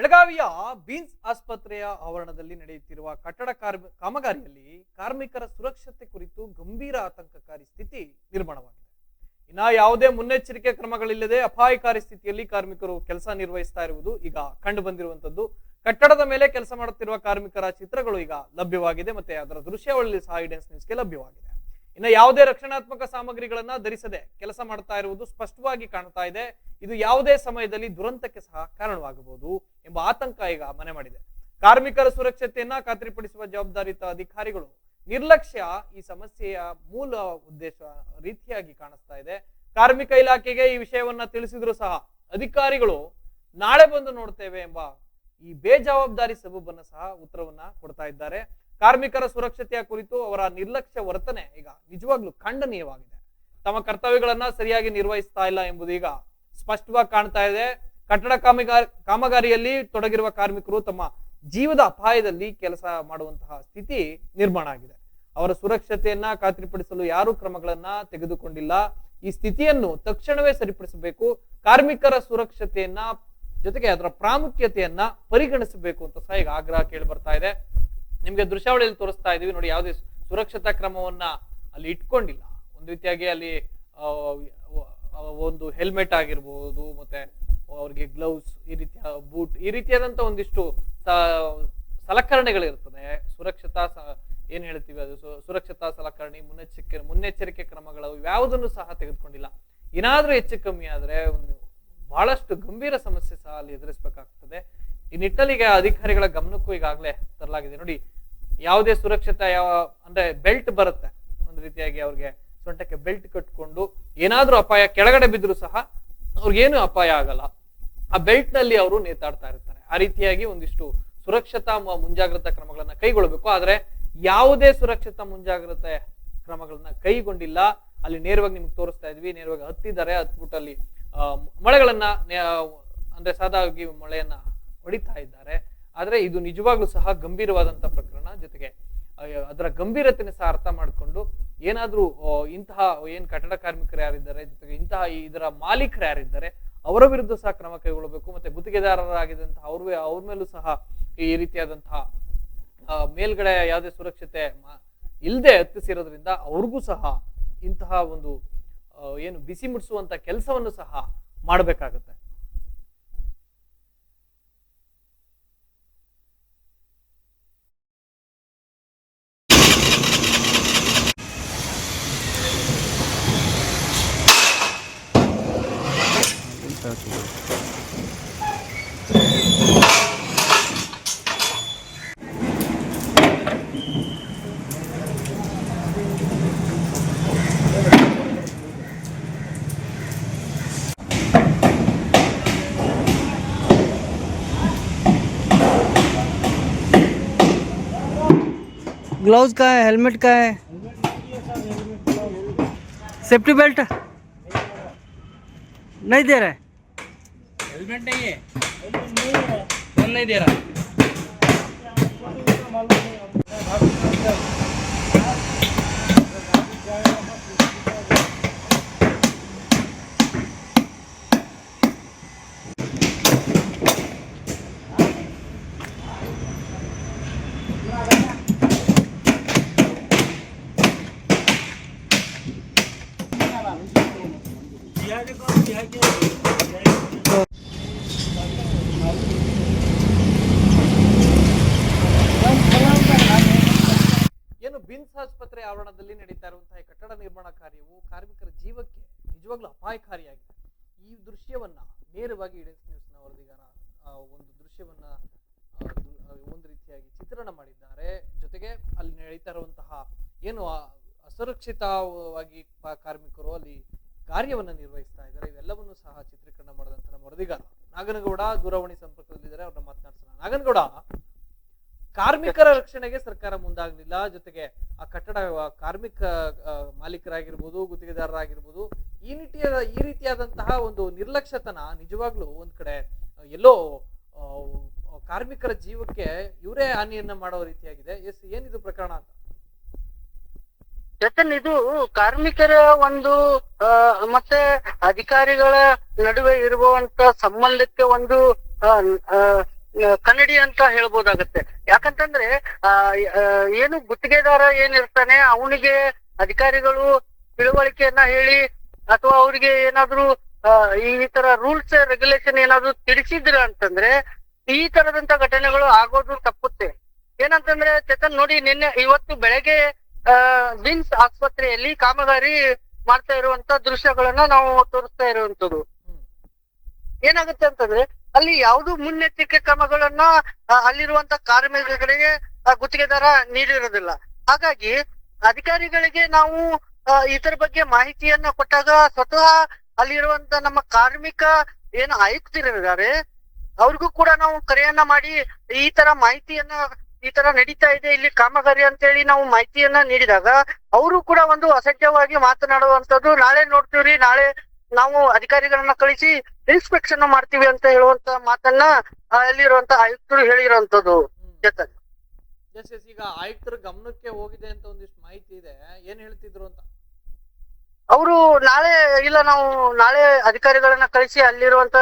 ಬೆಳಗಾವಿಯ ಬೀನ್ಸ್ ಆಸ್ಪತ್ರೆಯ ಆವರಣದಲ್ಲಿ ನಡೆಯುತ್ತಿರುವ ಕಟ್ಟಡ ಕಾಮಗಾರಿಯಲ್ಲಿ ಕಾರ್ಮಿಕರ ಸುರಕ್ಷತೆ ಕುರಿತು ಗಂಭೀರ ಆತಂಕಕಾರಿ ಸ್ಥಿತಿ ನಿರ್ಮಾಣವಾಗಿದೆ. ಇನ್ನ ಯಾವುದೇ ಮುನ್ನೆಚ್ಚರಿಕೆ ಕ್ರಮಗಳಿಲ್ಲದೆ ಅಪಾಯಕಾರಿ ಸ್ಥಿತಿಯಲ್ಲಿ ಕಾರ್ಮಿಕರು ಕೆಲಸ ನಿರ್ವಹಿಸ್ತಾ ಇರುವುದು ಈಗ ಕಂಡು ಬಂದಿರುವಂತದ್ದು ಕಟ್ಟಡದ ಮೇಲೆ ಕೆಲಸ ಮಾಡುತ್ತಿರುವ ಕಾರ್ಮಿಕರ ಚಿತ್ರಗಳು ಈಗ ಲಭ್ಯವಾಗಿದೆ ಮತ್ತೆ ಅದರ ದೃಶ್ಯಾವಳಿ ಸಹ ಐಡೆನ್ಸ್ ನ್ಯೂಸ್ಗೆ ಲಭ್ಯವಾಗಿದೆ. ಇನ್ನು ಯಾವುದೇ ರಕ್ಷಣಾತ್ಮಕ ಸಾಮಗ್ರಿಗಳನ್ನ ಧರಿಸದೆ ಕೆಲಸ ಮಾಡ್ತಾ ಇರುವುದು ಸ್ಪಷ್ಟವಾಗಿ ಕಾಣ್ತಾ ಇದೆ. ಇದು ಯಾವುದೇ ಸಮಯದಲ್ಲಿ ದುರಂತಕ್ಕೆ ಸಹ ಕಾರಣವಾಗಬಹುದು. ಎಂಬ ಆತಂಕ ಈಗ ಮನೆ ಮಾಡಿದೆ. ಕಾರ್ಮಿಕರ ಸುರಕ್ಷತೆಯನ್ನ ಖಾತ್ರಿಪಡಿಸುವ ಜವಾಬ್ದಾರಿತ ಅಧಿಕಾರಿಗಳು ನಿರ್ಲಕ್ಷ್ಯ ಈ ಸಮಸ್ಯೆಯ ಮೂಲ ಉದ್ದೇಶ ರೀತಿಯಾಗಿ ಕಾಣಿಸ್ತಾ ಇದೆ. ಕಾರ್ಮಿಕ ಇಲಾಖೆಗೆ ಈ ವಿಷಯವನ್ನ ತಿಳಿಸಿದ್ರು ಸಹ ಅಧಿಕಾರಿಗಳು ನಾಳೆ ಬಂದು ನೋಡ್ತೇವೆ ಎಂಬ ಈ ಬೇಜವಾಬ್ದಾರಿ ಸಬೂಬನ್ನು ಸಹ ಉತ್ತರವನ್ನ ಕೊಡ್ತಾ ಇದ್ದಾರೆ. ಕಾರ್ಮಿಕರ ಸುರಕ್ಷತೆಯ ಕುರಿತು ಅವರ ನಿರ್ಲಕ್ಷ್ಯ ವರ್ತನೆ ಈಗ ನಿಜವಾಗ್ಲೂ ಖಂಡನೀಯವಾಗಿದೆ. ತಮ್ಮ ಕರ್ತವ್ಯಗಳನ್ನ ಸರಿಯಾಗಿ ನಿರ್ವಹಿಸ್ತಾ ಇಲ್ಲ ಎಂಬುದು ಈಗ ಸ್ಪಷ್ಟವಾಗಿ ಕಾಣ್ತಾ ಇದೆ. ಕಟ್ಟಡ ಕಾಮಗಾರಿ ಕಾಮಗಾರಿಯಲ್ಲಿ ತೊಡಗಿರುವ ಕಾರ್ಮಿಕರು ತಮ್ಮ ಜೀವದ ಅಪಾಯದಲ್ಲಿ ಕೆಲಸ ಮಾಡುವಂತಹ ಸ್ಥಿತಿ ನಿರ್ಮಾಣ ಆಗಿದೆ. ಅವರ ಸುರಕ್ಷತೆಯನ್ನ ಖಾತ್ರಿಪಡಿಸಲು ಯಾರು ಕ್ರಮಗಳನ್ನ ತೆಗೆದುಕೊಂಡಿಲ್ಲ. ಈ ಸ್ಥಿತಿಯನ್ನು ತಕ್ಷಣವೇ ಸರಿಪಡಿಸಬೇಕು. ಕಾರ್ಮಿಕರ ಸುರಕ್ಷತೆಯನ್ನ, ಜೊತೆಗೆ ಅದರ ಪ್ರಾಮುಖ್ಯತೆಯನ್ನ ಪರಿಗಣಿಸಬೇಕು ಅಂತ ಸಹ ಈಗ ಆಗ್ರಹ ಕೇಳಿ ಬರ್ತಾ ಇದೆ. ನಿಮ್ಗೆ ದೃಶ್ಯಾವಳಿಯಲ್ಲಿ ತೋರಿಸ್ತಾ ಇದೀವಿ. ನೋಡಿ, ಯಾವುದೇ ಸುರಕ್ಷತಾ ಕ್ರಮವನ್ನ ಅಲ್ಲಿ ಇಟ್ಕೊಂಡಿಲ್ಲ. ಒಂದು ರೀತಿಯಾಗಿ ಅಲ್ಲಿ ಒಂದು ಹೆಲ್ಮೆಟ್ ಆಗಿರ್ಬೋದು, ಮತ್ತೆ ಅವ್ರಿಗೆ ಗ್ಲೌಸ್ ಈ ರೀತಿಯ ಬೂಟ್ ಈ ರೀತಿಯಾದಂಥ ಒಂದಿಷ್ಟು ಸಲಕರಣೆಗಳಿರ್ತದೆ. ಸುರಕ್ಷತಾ ಏನು ಹೇಳ್ತೀವಿ ಅದು? ಸುರಕ್ಷತಾ ಸಲಕರಣೆ, ಮುನ್ನೆಚ್ಚರಿಕೆ ಮುನ್ನೆಚ್ಚರಿಕೆ ಕ್ರಮಗಳು ಯಾವುದನ್ನು ಸಹ ತೆಗೆದುಕೊಂಡಿಲ್ಲ. ಏನಾದರೂ ಹೆಚ್ಚು ಕಮ್ಮಿ ಆದರೆ ಒಂದು ಬಹಳಷ್ಟು ಗಂಭೀರ ಸಮಸ್ಯೆ ಸಹ ಅಲ್ಲಿ ಎದುರಿಸಬೇಕಾಗ್ತದೆ. ಈ ನಿಟ್ಟಲ್ಲಿಗೆ ಅಧಿಕಾರಿಗಳ ಗಮನಕ್ಕೂ ಈಗಾಗಲೇ ತರಲಾಗಿದೆ. ನೋಡಿ, ಯಾವುದೇ ಸುರಕ್ಷತಾ ಯಾವ, ಅಂದ್ರೆ ಬೆಲ್ಟ್ ಬರುತ್ತೆ. ಒಂದು ರೀತಿಯಾಗಿ ಅವ್ರಿಗೆ ಸೊಂಟಕ್ಕೆ ಬೆಲ್ಟ್ ಕಟ್ಕೊಂಡು ಏನಾದರೂ ಅಪಾಯ, ಕೆಳಗಡೆ ಬಿದ್ದರೂ ಸಹ ಅವ್ರಿಗೇನು ಅಪಾಯ ಆಗಲ್ಲ. ಆ ಬೆಲ್ಟ್ನಲ್ಲಿ ಅವರು ನೇತಾಡ್ತಾ ಇರ್ತಾರೆ. ಆ ರೀತಿಯಾಗಿ ಒಂದಿಷ್ಟು ಸುರಕ್ಷತಾ ಮುಂಜಾಗ್ರತಾ ಕ್ರಮಗಳನ್ನ ಕೈಗೊಳ್ಳಬೇಕು. ಆದ್ರೆ ಯಾವುದೇ ಸುರಕ್ಷತಾ ಮುಂಜಾಗ್ರತೆ ಕ್ರಮಗಳನ್ನ ಕೈಗೊಂಡಿಲ್ಲ. ಅಲ್ಲಿ ನೇರವಾಗಿ ನಿಮ್ಗೆ ತೋರಿಸ್ತಾ ಇದ್ವಿ. ನೇರವಾಗಿ ಹತ್ತಿದ್ದಾರೆ. ಹತ್ಬಿಟ್ಟು ಅಲ್ಲಿ ಮಳೆಗಳನ್ನ ಅಂದ್ರೆ ಸಾದಾಗಿ ಮಳೆಯನ್ನ ಹೊಡಿತಾ ಇದ್ದಾರೆ. ಆದ್ರೆ ಇದು ನಿಜವಾಗ್ಲೂ ಸಹ ಗಂಭೀರವಾದಂತ ಪ್ರಕರಣ. ಜೊತೆಗೆ ಅದರ ಗಂಭೀರತೆನ ಸಹ ಅರ್ಥ ಮಾಡಿಕೊಂಡು ಏನಾದ್ರೂ ಇಂತಹ ಏನ್ ಕಟ್ಟಡ ಕಾರ್ಮಿಕರು ಯಾರಿದ್ದಾರೆ, ಜೊತೆಗೆ ಇಂತಹ ಇದರ ಮಾಲೀಕರು ಯಾರಿದ್ದಾರೆ ಅವರ ವಿರುದ್ಧ ಸಹ ಕ್ರಮ ಕೈಗೊಳ್ಳಬೇಕು ಮತ್ತೆ ಗುತ್ತಿಗೆದಾರರಾಗಿದ್ದಂತಹ ಅವ್ರ ಅವ್ರ ಮೇಲೂ ಸಹ ಈ ರೀತಿಯಾದಂತಹ ಮೇಲ್ಗಡೆ ಯಾವುದೇ ಸುರಕ್ಷತೆ ಇಲ್ಲದೆ ಹತ್ತಿಸಿರೋದ್ರಿಂದ ಅವ್ರಿಗೂ ಸಹ ಇಂತಹ ಒಂದು ಏನು ಬಿಸಿ ಮುಟ್ಟಿಸುವಂತ ಕೆಲಸವನ್ನು ಸಹ ಮಾಡಬೇಕಾಗುತ್ತೆ. ग्लव्स का है हेलमेट का है। सेफ्टी बेल्ट नहीं दे रहा है। हेलमेट नहीं है। नहीं दे रहा। Yeah, I just want to see how you ನಿಜವಾಗ್ಲೂ ಅಪಾಯಕಾರಿಯಾಗಿದೆ. ಈ ದೃಶ್ಯವನ್ನ ನೇರವಾಗಿ ಇಡೆನ್ಸ್ ನ್ಯೂಸ್ನ ವರದಿಗಾರ ಒಂದು ದೃಶ್ಯವನ್ನ ಒಂದು ರೀತಿಯಾಗಿ ಚಿತ್ರಣ ಮಾಡಿದ್ದಾರೆ. ಜೊತೆಗೆ ಅಲ್ಲಿ ನಡೀತಾ ಇರುವಂತಹ ಏನು ಅಸುರಕ್ಷಿತವಾಗಿ ಕಾರ್ಮಿಕರು ಅಲ್ಲಿ ಕಾರ್ಯವನ್ನ ನಿರ್ವಹಿಸ್ತಾ ಇದ್ದಾರೆ. ಇವೆಲ್ಲವನ್ನು ಸಹ ಚಿತ್ರೀಕರಣ ಮಾಡಿದಂತಹ ವರದಿಗಾರ ನಾಗನಗೌಡ ದೂರವಾಣಿ ಸಂಪರ್ಕದಲ್ಲಿದ್ದಾರೆ. ಅವ್ರನ್ನ ಮಾತನಾಡ್ಸೋಣ. ನಾಗನಗೌಡ, ಕಾರ್ಮಿಕರ ರಕ್ಷಣೆಗೆ ಸರ್ಕಾರ ಮುಂದಾಗಲಿಲ್ಲ. ಜೊತೆಗೆ ಆ ಕಟ್ಟಡ ಕಾರ್ಮಿಕ ಮಾಲೀಕರಾಗಿರ್ಬೋದು, ಗುತ್ತಿಗೆದಾರರಾಗಿರ್ಬೋದು ಈ ನಿಟ್ಟಿಯ ಈ ರೀತಿಯಾದಂತಹ ಒಂದು ನಿರ್ಲಕ್ಷ್ಯತನ ನಿಜವಾಗ್ಲೂ ಒಂದ್ ಕಡೆ ಎಲ್ಲೋ ಕಾರ್ಮಿಕರ ಜೀವಕ್ಕೆ ಇವರೇ ಹಾನಿಯನ್ನ ಮಾಡೋ ರೀತಿಯಾಗಿದೆ. ಎಸ್, ಏನಿದು ಪ್ರಕರಣ ಅಂತ? ಇದು ಕಾರ್ಮಿಕರ ಒಂದು ಮತ್ತೆ ಅಧಿಕಾರಿಗಳ ನಡುವೆ ಇರುವಂತ ಸಂಬಂಧಕ್ಕೆ ಒಂದು ಕನ್ನಡಿ ಅಂತ ಹೇಳ್ಬೋದಾಗತ್ತೆ. ಯಾಕಂತಂದ್ರೆ ಏನು ಗುತ್ತಿಗೆದಾರ ಏನಿರ್ತಾನೆ, ಅವನಿಗೆ ಅಧಿಕಾರಿಗಳು ತಿಳುವಳಿಕೆಯನ್ನ ಹೇಳಿ ಅಥವಾ ಅವ್ರಿಗೆ ಏನಾದ್ರು ಈ ತರ ರೂಲ್ಸ್ ರೆಗ್ಯುಲೇಷನ್ ಏನಾದ್ರು ತಿಳಿಸಿದ್ರ ಅಂತಂದ್ರೆ, ಈ ತರದಂತ ಘಟನೆಗಳು ಆಗೋದು ತಪ್ಪುತ್ತೆ. ಏನಂತಂದ್ರೆ, ಚೇತನ್ ನೋಡಿ, ನಿನ್ನೆ, ಇವತ್ತು ಬೆಳಗ್ಗೆ ಬಿಮ್ಸ್ ಆಸ್ಪತ್ರೆಯಲ್ಲಿ ಕಾಮಗಾರಿ ಮಾಡ್ತಾ ಇರುವಂತ ದೃಶ್ಯಗಳನ್ನ ನಾವು ತೋರಿಸ್ತಾ ಇರುವಂತದ್ದು ಏನಾಗುತ್ತೆ ಅಂತಂದ್ರೆ, ಅಲ್ಲಿ ಯಾವುದು ಮುನ್ನೆಚ್ಚರಿಕೆ ಕ್ರಮಗಳನ್ನ ಅಲ್ಲಿರುವಂತ ಕಾರ್ಮಿಕರಿಗೆ ಗುತ್ತಿಗೆದಾರ ನೀಡಿರೋದಿಲ್ಲ. ಹಾಗಾಗಿ, ಅಧಿಕಾರಿಗಳಿಗೆ ನಾವು ಇದರ ಬಗ್ಗೆ ಮಾಹಿತಿಯನ್ನ ಕೊಟ್ಟಾಗ ಸ್ವತಃ ಅಲ್ಲಿರುವಂತ ನಮ್ಮ ಕಾರ್ಮಿಕ ಏನು ಆಯುಕ್ತರಿದ್ದಾರೆ ಅವ್ರಿಗೂ ಕೂಡ ನಾವು ಕರೆಯನ್ನ ಮಾಡಿ ಈ ತರ ಮಾಹಿತಿಯನ್ನ ಈ ತರ ನಡೀತಾ ಇದೆ ಇಲ್ಲಿ ಕಾಮಗಾರಿ ಅಂತ ಹೇಳಿ ನಾವು ಮಾಹಿತಿಯನ್ನ ನೀಡಿದಾಗ ಅವರು ಕೂಡ ಒಂದು ಅಸಹ್ಯವಾಗಿ ಮಾತನಾಡುವಂತದ್ದು ನಾಳೆ ನೋಡ್ತೀವ್ರಿ ನಾಳೆ ನಾವು ಅಧಿಕಾರಿಗಳನ್ನ ಕಳಿಸಿ ಇನ್ಸ್ಪೆಕ್ಷನ್ ಮಾಡ್ತೀವಿ ಅಂತ ಹೇಳುವಂತ ಮಾತನ್ನ ಅಲ್ಲಿರುವಂತ ಆಯುಕ್ತರು ಹೇಳಿರುವಂತದ್ದು ಚೇತನ್ ಎಸ್ ಎಸ್ ಈಗ ಆಯುಕ್ತರ ಗಮನಕ್ಕೆ ಹೋಗಿದೆ ಅಂತ ಒಂದಿಷ್ಟು ಮಾಹಿತಿ ಇದೆ. ಏನ್ ಹೇಳ್ತಿದ್ರು ಅಂತ? ಅವರು ನಾಳೆ ಇಲ್ಲ ನಾವು ನಾಳೆ ಅಧಿಕಾರಿಗಳನ್ನ ಕಳಿಸಿ ಅಲ್ಲಿರುವಂತ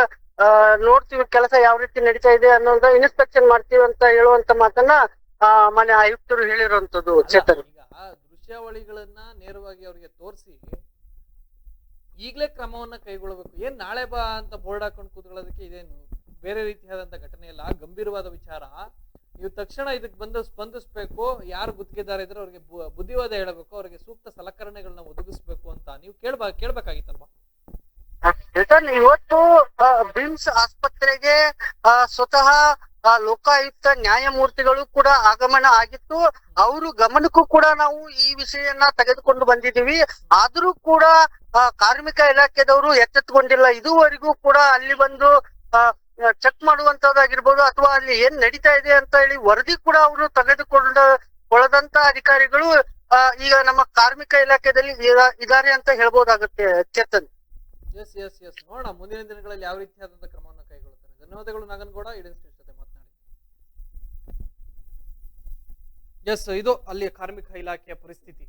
ನೋಡ್ತೀವಿ ಕೆಲಸ ಯಾವ ರೀತಿ ನಡೀತಾ ಇದೆ ಅನ್ನೋದ ಇನ್ಸ್ಪೆಕ್ಷನ್ ಮಾಡ್ತೀವಿ ಅಂತ ಹೇಳುವಂತ ಮಾತನ್ನ ಮನೆ ಆಯುಕ್ತರು ಹೇಳಿರುವಂತದ್ದು ಅಲ್ಲ, ಚೇತನ್ ಈಗ ದೃಶ್ಯಾವಳಿಗಳನ್ನ ನೇರವಾಗಿ ಅವರಿಗೆ ತೋರಿಸಿ ಈಗಲೇ ಕ್ರಮವನ್ನ ಕೈಗೊಳ್ಳಬೇಕು. ಏನ್ ನಾಳೆ ಬಾ ಅಂತ ಬೋರ್ಡ್ ಹಾಕೊಂಡು ಕೂತ್ಕೊಳ್ಳೋದಕ್ಕೆ ಇದೇನು ಬೇರೆ ರೀತಿಯಾದಂತ ಘಟನೆ ಇಲ್ಲ ಗಂಭೀರವಾದ ವಿಚಾರ. ನೀವು ತಕ್ಷಣ ಇದಕ್ಕೆ ಬಂದು ಸ್ಪಂದಿಸ್ಬೇಕು, ಯಾರು ಗುತ್ತಿಗೆದಾರ ಇದ್ರೆ ಅವ್ರಿಗೆ ಬುದ್ಧಿವಾದ ಹೇಳಬೇಕು, ಅವರಿಗೆ ಸೂಕ್ತ ಸಲಕರಣೆಗಳನ್ನ ಒದಗಿಸ್ಬೇಕು ಅಂತ. ನೀವು ಕೇಳ್ಬಾ, ಕೇಳ್ಬೇಕಾಗಿತ್ತಲ್ವಾ? ಇವತ್ತು ಬಿಮ್ಸ್ ಆಸ್ಪತ್ರೆಗೆ ಸ್ವತಃ ಲೋಕಾಯುಕ್ತ ನ್ಯಾಯಮೂರ್ತಿಗಳು ಕೂಡ ಆಗಮನ ಆಗಿತ್ತು. ಅವರು ಗಮನಕ್ಕೂ ಕೂಡ ನಾವು ಈ ವಿಷಯನ್ನ ತೆಗೆದುಕೊಂಡು ಬಂದಿದ್ದೀವಿ. ಆದ್ರೂ ಕೂಡ ಕಾರ್ಮಿಕ ಇಲಾಖೆದವರು ಎಚ್ಚೆತ್ತುಕೊಂಡಿಲ್ಲ. ಇದುವರೆಗೂ ಕೂಡ ಅಲ್ಲಿ ಬಂದು ಚೆಕ್ ಮಾಡುವಂತದ್ದಾಗಿರ್ಬೋದು ಅಥವಾ ಅಲ್ಲಿ ಏನ್ ನಡೀತಾ ಇದೆ ಅಂತ ಹೇಳಿ ವರದಿ ಕೂಡ ಅವರು ತೆಗೆದುಕೊಂಡ, ಕೊಳದಂತ ಅಧಿಕಾರಿಗಳು ಈಗ ನಮ್ಮ ಕಾರ್ಮಿಕ ಇಲಾಖೆಯಲ್ಲಿ ಇದ- ಇದಾರೆ ಅಂತ ಹೇಳ್ಬೋದಾಗುತ್ತೆ ಚೇತನ್. ಎಸ್ ಎಸ್ ಎಸ್ ನೋಡೋಣ, ಮುಂದಿನ ದಿನಗಳಲ್ಲಿ ಯಾವ ರೀತಿಯಾದಂತ ಕ್ರಮವನ್ನು ಕೈಗೊಳ್ಳುತ್ತಾರೆ ಧನ್ಯವಾದಗಳು ನಗನ್ಗೌಡ ಇಡನ್ ಸ್ಟೇಟ್ ಜೊತೆ ಮಾತನಾಡಿ. ಎಸ್ ಇದು ಅಲ್ಲಿ ಕಾರ್ಮಿಕ ಇಲಾಖೆಯ ಪರಿಸ್ಥಿತಿ.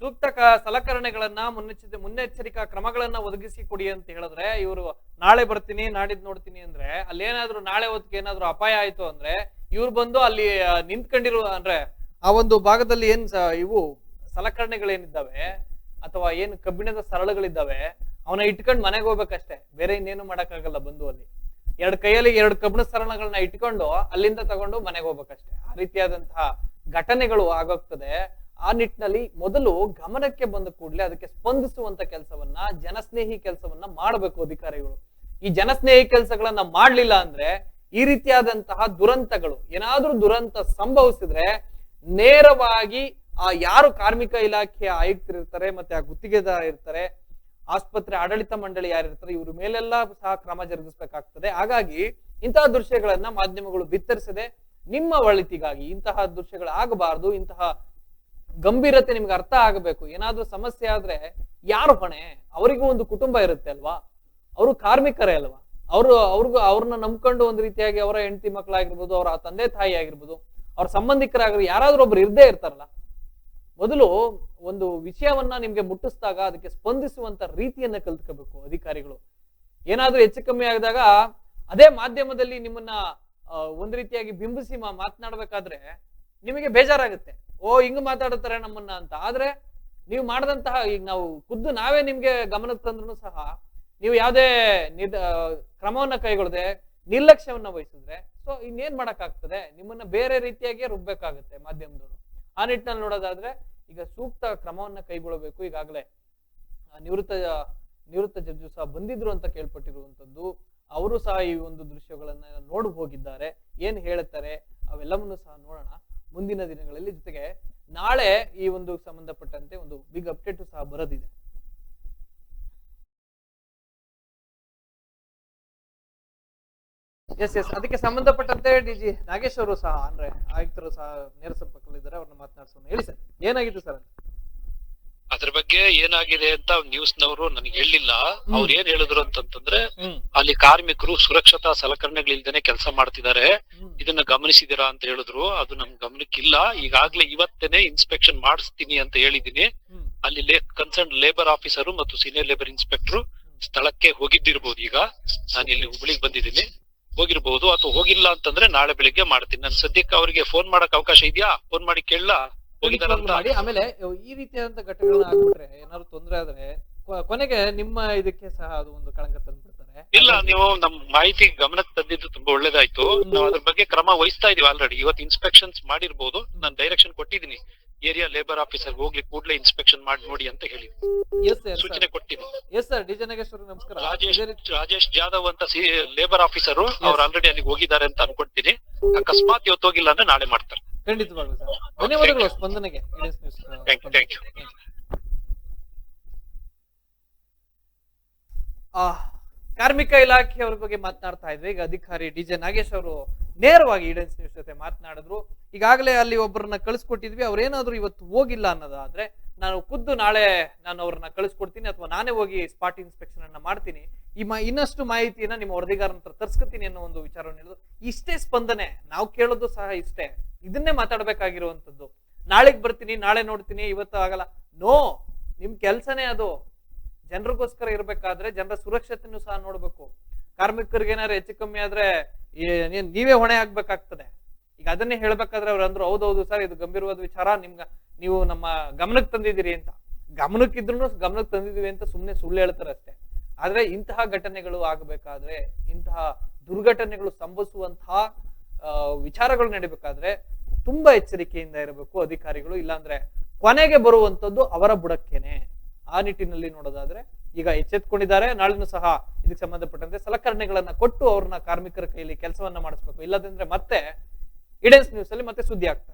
ಸೂಕ್ತ ಸಲಕರಣೆಗಳನ್ನ ಮುನ್ನೆಚ್ಚರಿ ಮುನ್ನೆಚ್ಚರಿಕಾ ಕ್ರಮಗಳನ್ನ ಒದಗಿಸಿ ಕೊಡಿ ಅಂತ ಹೇಳಿದ್ರೆ ಇವರು ನಾಳೆ ಬರ್ತೀನಿ, ನಾಡಿದ್ ನೋಡ್ತೀನಿ ಅಂದ್ರೆ ಅಲ್ಲಿ ಏನಾದ್ರು ನಾಳೆ ಹೊತ್ತಿಗೆ ಏನಾದ್ರು ಅಪಾಯ ಆಯ್ತು ಅಂದ್ರೆ ಇವ್ರು ಬಂದು ಅಲ್ಲಿ ನಿಂತ್ಕೊಂಡಿರುವ ಅಂದ್ರೆ ಆ ಒಂದು ಭಾಗದಲ್ಲಿ ಏನ್ ಇವು ಸಲಕರಣೆಗಳೇನಿದ್ದಾವೆ ಅಥವಾ ಏನು ಕಬ್ಬಿಣದ ಸರಳುಗಳಿದ್ದಾವೆ, ಅವನ ಇಟ್ಕೊಂಡು ಮನೆಗೆ ಹೋಗ್ಬೇಕಷ್ಟೇ. ಬೇರೆ ಇನ್ನೇನು ಮಾಡಕ್ಕಾಗಲ್ಲ ಬಂದು ಅಲ್ಲಿ. ಎರಡು ಕೈಯಲ್ಲಿ ಎರಡು ಕಬ್ಬಿಣ ಸರಳಗಳನ್ನ ಇಟ್ಕೊಂಡು ಅಲ್ಲಿಂದ ತಗೊಂಡು ಮನೆಗೆ ಹೋಗ್ಬೇಕಷ್ಟೇ. ಆ ರೀತಿಯಾದಂತಹ ಘಟನೆಗಳು ಆಗೋಗ್ತದೆ. ಆ ನಿಟ್ಟಿನಲ್ಲಿ ಮೊದಲು ಗಮನಕ್ಕೆ ಬಂದ ಕೂಡಲೇ ಅದಕ್ಕೆ ಸ್ಪಂದಿಸುವಂತ ಕೆಲಸವನ್ನ, ಜನಸ್ನೇಹಿ ಕೆಲಸವನ್ನ ಮಾಡಬೇಕು ಅಧಿಕಾರಿಗಳು. ಈ ಜನಸ್ನೇಹಿ ಕೆಲಸಗಳನ್ನ ಮಾಡ್ಲಿಲ್ಲ ಅಂದ್ರೆ ಈ ರೀತಿಯಾದಂತಹ ದುರಂತಗಳು, ಏನಾದ್ರೂ ದುರಂತ ಸಂಭವಿಸಿದ್ರೆ ನೇರವಾಗಿ ಆ ಯಾರು ಕಾರ್ಮಿಕ ಇಲಾಖೆಯ ಆಯುಕ್ತರಿರ್ತಾರೆ ಮತ್ತೆ ಆ ಗುತ್ತಿಗೆದಾರ ಇರ್ತಾರೆ, ಆಸ್ಪತ್ರೆ ಆಡಳಿತ ಮಂಡಳಿ ಯಾರಿರ್ತಾರೆ ಇವ್ರ ಮೇಲೆಲ್ಲ ಸಹ ಕ್ರಮ ಜರುಗಿಸಬೇಕಾಗ್ತದೆ. ಹಾಗಾಗಿ ಇಂತಹ ದೃಶ್ಯಗಳನ್ನ ಮಾಧ್ಯಮಗಳು ಬಿತ್ತರಿಸದೆ ನಿಮ್ಮ ಒಳಿತಿಗಾಗಿ ಇಂತಹ ದೃಶ್ಯಗಳು ಆಗಬಾರದು ಇಂತಹ ಗಂಭೀರತೆ ನಿಮ್ಗೆ ಅರ್ಥ ಆಗಬೇಕು. ಏನಾದ್ರೂ ಸಮಸ್ಯೆ ಆದ್ರೆ ಯಾರು ಹೊಣೆ? ಅವರಿಗೂ ಒಂದು ಕುಟುಂಬ ಇರುತ್ತೆ ಅಲ್ವಾ? ಅವರು ಕಾರ್ಮಿಕರೇ ಅಲ್ವಾ? ಅವರು, ಅವ್ರಿಗೂ, ಅವ್ರನ್ನ ನಂಬ್ಕೊಂಡು ಒಂದು ರೀತಿಯಾಗಿ ಅವರ ಹೆಂಡತಿ ಮಕ್ಕಳಾಗಿರ್ಬೋದು ಅವರ ತಂದೆ ತಾಯಿ ಆಗಿರ್ಬೋದು, ಅವ್ರ ಸಂಬಂಧಿಕರಾಗಿರ್ಬೋದು, ಯಾರಾದ್ರೂ ಒಬ್ರು ಇರ್ದೇ ಇರ್ತಾರಲ್ಲ? ಮೊದಲು ಒಂದು ವಿಷಯವನ್ನ ನಿಮ್ಗೆ ಮುಟ್ಟಿಸಿದಾಗ ಅದಕ್ಕೆ ಸ್ಪಂದಿಸುವಂತ ರೀತಿಯನ್ನ ಕಲ್ತ್ಕೋಬೇಕು ಅಧಿಕಾರಿಗಳು. ಏನಾದ್ರೂ ಹೆಚ್ಚು ಕಮ್ಮಿ ಆಗಿದಾಗ ಅದೇ ಮಾಧ್ಯಮದಲ್ಲಿ ನಿಮ್ಮನ್ನ ಒಂದ್ ರೀತಿಯಾಗಿ ಬಿಂಬಿಸಿ ಮಾತನಾಡ್ಬೇಕಾದ್ರೆ ನಿಮಗೆ ಬೇಜಾರಾಗುತ್ತೆ. ಓ, ಹಿಂಗ್ ಮಾತಾಡುತ್ತಾರೆ ನಮ್ಮನ್ನ ಅಂತ. ಆದ್ರೆ ನೀವು ಮಾಡದಂತಹ ಈಗ ನಾವು ಖುದ್ದು ನಾವೇ ನಿಮ್ಗೆ ಗಮನಕ್ಕೆ ತಂದ್ರು ಸಹ ನೀವು ಯಾವುದೇ ನಿದ ಕ್ರಮವನ್ನ ಕೈಗೊಳ್ಳದೆ ನಿರ್ಲಕ್ಷ್ಯವನ್ನ ವಹಿಸಿದ್ರೆ, ಸೊ ಇನ್ನೇನ್ ಮಾಡಕ್ಕಾಗ್ತದೆ? ನಿಮ್ಮನ್ನ ಬೇರೆ ರೀತಿಯಾಗಿ ರುಬ್ಬೇಕಾಗುತ್ತೆ ಮಾಧ್ಯಮದವರು. ಆ ನಿಟ್ಟಿನಲ್ಲಿ ನೋಡೋದಾದ್ರೆ ಈಗ ಸೂಕ್ತ ಕ್ರಮವನ್ನ ಕೈಗೊಳ್ಳಬೇಕು. ಈಗಾಗಲೇ ನಿವೃತ್ತ ನಿವೃತ್ತ ಜಡ್ಜು ಸಹ ಬಂದಿದ್ರು ಅಂತ ಕೇಳ್ಪಟ್ಟಿರುವಂತದ್ದು ಅವರು ಸಹ ಈ ಒಂದು ದೃಶ್ಯಗಳನ್ನ ನೋಡಿ ಹೋಗಿದ್ದಾರೆ. ಏನ್ ಹೇಳ್ತಾರೆ? ಅವೆಲ್ಲವನ್ನು ಸಹ ನೋಡೋಣ. ಮುಂದಿನ ದಿನಗಳಲ್ಲಿ ಜೊತೆಗೆ ನಾಳೆ ಈ ಒಂದು ಸಂಬಂಧಪಟ್ಟಂತೆ ಒಂದು ಬಿಗ್ ಅಪ್ಡೇಟ್ ಸಹ ಬರೋದಿದೆ. ಎಸ್ ಎಸ್ ಅದಕ್ಕೆ ಸಂಬಂಧಪಟ್ಟಂತೆ ಡಿ ಜಿ ನಾಗೇಶ್ ಅವರು ಸಹ, ಅಂದ್ರೆ ಆಯುಕ್ತರು ಸಹ, ನೇರ ಸಂಪರ್ಕದಲ್ಲಿದ್ದಾರೆ, ಅವ್ರನ್ನ ಮಾತನಾಡಿಸೋಣ. ಹೇಳಿ ಸರ್, ಏನಾಗಿತ್ತು ಸರ್ ಅದ್ರ ಬಗ್ಗೆ ಏನಾಗಿದೆ ಅಂತ ನ್ಯೂಸ್ ನವರು ನನಗೆ ಹೇಳಿಲ್ಲ. ಅವ್ರು ಏನ್ ಹೇಳಿದ್ರು ಅಂತಂತಂದ್ರೆ ಅಲ್ಲಿ ಕಾರ್ಮಿಕರು ಸುರಕ್ಷತಾ ಸಲಕರಣೆಗಳಿಲ್ದೇನೆ ಕೆಲಸ ಮಾಡ್ತಿದ್ದಾರೆ. ಇದನ್ನ ಗಮನಿಸಿದಿರಾ ಅಂತ ಹೇಳಿದ್ರು. ಅದು ನಮ್ ಗಮನಕ್ಕಿಲ್ಲ. ಈಗಾಗ್ಲೇ ಇವತ್ತೇನೆ ಇನ್ಸ್ಪೆಕ್ಷನ್ ಮಾಡಿಸ್ತೀನಿ ಅಂತ ಹೇಳಿದೀನಿ ಅಲ್ಲಿ ಕನ್ಸರ್ನ್ ಲೇಬರ್ ಆಫೀಸರ್ ಮತ್ತು ಸೀನಿಯರ್ ಲೇಬರ್ ಇನ್ಸ್ಪೆಕ್ಟರ್ ಸ್ಥಳಕ್ಕೆ ಹೋಗಿದ್ದಿರ್ಬೋದು ಈಗ. ನಾನು ಇಲ್ಲಿ ಹುಬ್ಳಿಗ್ ಬಂದಿದ್ದೀನಿ. ಹೋಗಿರ್ಬಹುದು ಅಥವಾ ಹೋಗಿಲ್ಲ ಅಂತಂದ್ರೆ ನಾಳೆ ಬೆಳಿಗ್ಗೆ ಮಾಡ್ತೀನಿ. ನಾನು ಸದ್ಯಕ್ಕೆ ಅವರಿಗೆ ಫೋನ್ ಮಾಡಕ್ ಅವಕಾಶ ಇದೆಯಾ? ಫೋನ್ ಮಾಡಿ ಕೇಳಲ್ಲ ಹೋಗಿದಾರಂತ ಮಾಡಿ ಆಮೇಲೆ ಈ ರೀತಿಯಾದಂತ ಘಟನೆಗಳನ್ನ ಆಗ್ಬಿಟ್ರೆ ಏನಾದ್ರು ತೊಂದ್ರೆ ಆದ್ರೆ ಕೊನೆಗೆ ನಿಮ್ಮ ಇದಕ್ಕೆ ಸಹ ಅದು ಒಂದು ಕಳಂಕ ತಂದ್ಬಿಡ್ತಾರೆ. ಇಲ್ಲ ನೀವು ನಮ್ ಮಾಹಿತಿ ಗಮನಕ್ಕೆ ತಂದಿದ್ದು ತುಂಬಾ ಒಳ್ಳೇದಾಯ್ತು. ನಾವು ಅದ್ರ ಬಗ್ಗೆ ಕ್ರಮ ವಹಿಸ್ತಾ ಇದೀವಿ ಆಲ್ರೆಡಿ ಇವತ್ತು ಇನ್ಸ್ಪೆಕ್ಷನ್ಸ್ ಮಾಡಿರ್ಬೋದು. ನಾನು ಡೈರೆಕ್ಷನ್ ಕೊಟ್ಟಿದ್ದೀನಿ. ಏರಿಯಾ ಲೇಬರ್ ಆಫೀಸರ್ ಹೋಗ್ಲಿ ಕೂಡಲೇ ಇನ್ಸ್ಪೆಕ್ಷನ್ ಮಾಡಿ ನೋಡಿ ಅಂತ ಹೇಳಿ ಸೂಚನೆ ಕೊಟ್ಟಿದ್ದೀನಿ. ಎಸ್ ಸರ್ ನಮಸ್ಕಾರ. ರಾಜೇಶ್ ರಾಜೇಶ್ ಜಾಧವ್ ಅಂತ ಲೇಬರ್ ಆಫೀಸರ್ ಅವ್ರು ಆಲ್ರೆಡಿ ಅಲ್ಲಿಗೆ ಹೋಗಿದ್ದಾರೆ ಅಂತ ಅನ್ಕೊಳ್ತೀನಿ ಅಕಸ್ಮಾತ್ ಇವತ್ತು ಹೋಗಿಲ್ಲ ಅಂದ್ರೆ ನಾಳೆ ಮಾಡ್ತಾರೆ. ಖಂಡಿತವಾಗ್ಲು ಸರ್. ಧನ್ಯವಾದಗಳು ಸ್ಪಂದನೆಗೆ. ಕಾರ್ಮಿಕ ಇಲಾಖೆಯವರ ಬಗ್ಗೆ ಮಾತನಾಡ್ತಾ ಇದ್ವಿ. ಈಗ ಅಧಿಕಾರಿ ಡಿ ಜೆ ನಾಗೇಶ್ ಅವರು ನೇರವಾಗಿ ಈಡೆನ್ಸ್ ನ್ಯೂಸ್ ಜೊತೆ ಮಾತನಾಡಿದ್ರು. ಈಗಾಗಲೇ ಅಲ್ಲಿ ಒಬ್ಬರನ್ನ ಕಳಿಸ್ಕೊಟ್ಟಿದ್ವಿ. ಅವ್ರೇನಾದ್ರೂ ಇವತ್ತು ಹೋಗಿಲ್ಲ ಅನ್ನೋದಾದ್ರೆ ನಾನು ಖುದ್ದು ನಾಳೆ ನಾನು ಅವ್ರನ್ನ ಕಳಿಸ್ಕೊಡ್ತೀನಿ ಅಥವಾ ನಾನೇ ಹೋಗಿ ಸ್ಪಾಟ್ ಇನ್ಸ್ಪೆಕ್ಷನ್ ಅನ್ನ ಮಾಡ್ತೀನಿ. ಈ ಮಾ ಇನ್ನಷ್ಟು ಮಾಹಿತಿಯನ್ನ ನಿಮ್ಮ ವರದಿಗಾರನ ಹತ್ರ ತರ್ಸ್ಕೊತೀನಿ ಅನ್ನೋ ಒಂದು ವಿಚಾರವನ್ನು ಹೇಳಿದ್ರು. ಇಷ್ಟೇ ಸ್ಪಂದನೆ, ನಾವು ಕೇಳೋದು ಸಹ ಇಷ್ಟೇ. ಇದನ್ನೇ ಮಾತಾಡ್ಬೇಕಾಗಿರುವಂತದ್ದು ನಾಳೆಗ್ ಬರ್ತೀನಿ, ನಾಳೆ ನೋಡ್ತೀನಿ, ಇವತ್ತು ಆಗಲ್ಲ. ನೋ ನಿಮ್ ಕೆಲ್ಸನೇ ಅದು. ಜನರಿಗೋಸ್ಕರ ಇರ್ಬೇಕಾದ್ರೆ ಜನರ ಸುರಕ್ಷತೆನೂ ಸಹ ನೋಡ್ಬೇಕು. ಕಾರ್ಮಿಕರಿಗೆ ಏನಾದ್ರು ಹೆಚ್ಚು ಕಮ್ಮಿ ಆದ್ರೆ ನೀವೇ ಹೊಣೆ ಆಗ್ಬೇಕಾಗ್ತದೆ. ಈಗ ಅದನ್ನೇ ಹೇಳ್ಬೇಕಾದ್ರೆ ಅವ್ರು ಅಂದ್ರು ಹೌದೌದು ಸರ್, ಇದು ಗಂಭೀರವಾದ ವಿಚಾರ. ನಿಮ್ಗ ನೀವು ನಮ್ಮ ಗಮನಕ್ಕೆ ತಂದಿದ್ದೀರಿ ಅಂತ. ಗಮನಕ್ಕಿದ್ರು ಗಮನಕ್ಕೆ ತಂದಿದ್ದೀವಿ ಅಂತ ಸುಮ್ಮನೆ ಸುಳ್ಳು ಹೇಳ್ತಾರೆ ಅಷ್ಟೇ. ಆದ್ರೆ ಇಂತಹ ಘಟನೆಗಳು ಆಗಬೇಕಾದ್ರೆ, ಇಂತಹ ದುರ್ಘಟನೆಗಳು ಸಂಭವಿಸುವಂತಹ ವಿಚಾರಗಳು ನಡಿಬೇಕಾದ್ರೆ ತುಂಬಾ ಎಚ್ಚರಿಕೆಯಿಂದ ಇರಬೇಕು ಅಧಿಕಾರಿಗಳು. ಇಲ್ಲಾಂದ್ರೆ ಕೊನೆಗೆ ಬರುವಂತದ್ದು ಅವರ ಬುಡಕ್ಕೇನೆ. ಆ ನಿಟ್ಟಿನಲ್ಲಿ ನೋಡೋದಾದ್ರೆ ಈಗ ಎಚ್ಚೆತ್ಕೊಂಡಿದ್ದಾರೆ. ನಾಳೆನೂ ಸಹ ಇದಕ್ಕೆ ಸಂಬಂಧಪಟ್ಟಂತೆ ಸಲಕರಣೆಗಳನ್ನ ಕೊಟ್ಟು ಅವ್ರನ್ನ ಕಾರ್ಮಿಕರ ಕೈಯಲ್ಲಿ ಕೆಲಸವನ್ನ ಮಾಡಿಸ್ಬೇಕು. ಇಲ್ಲದಂದ್ರೆ ಮತ್ತೆ ಇಡೆನ್ಸ್ ನ್ಯೂಸ್ ಅಲ್ಲಿ ಮತ್ತೆ ಸುದ್ದಿ ಆಗ್ತಾರೆ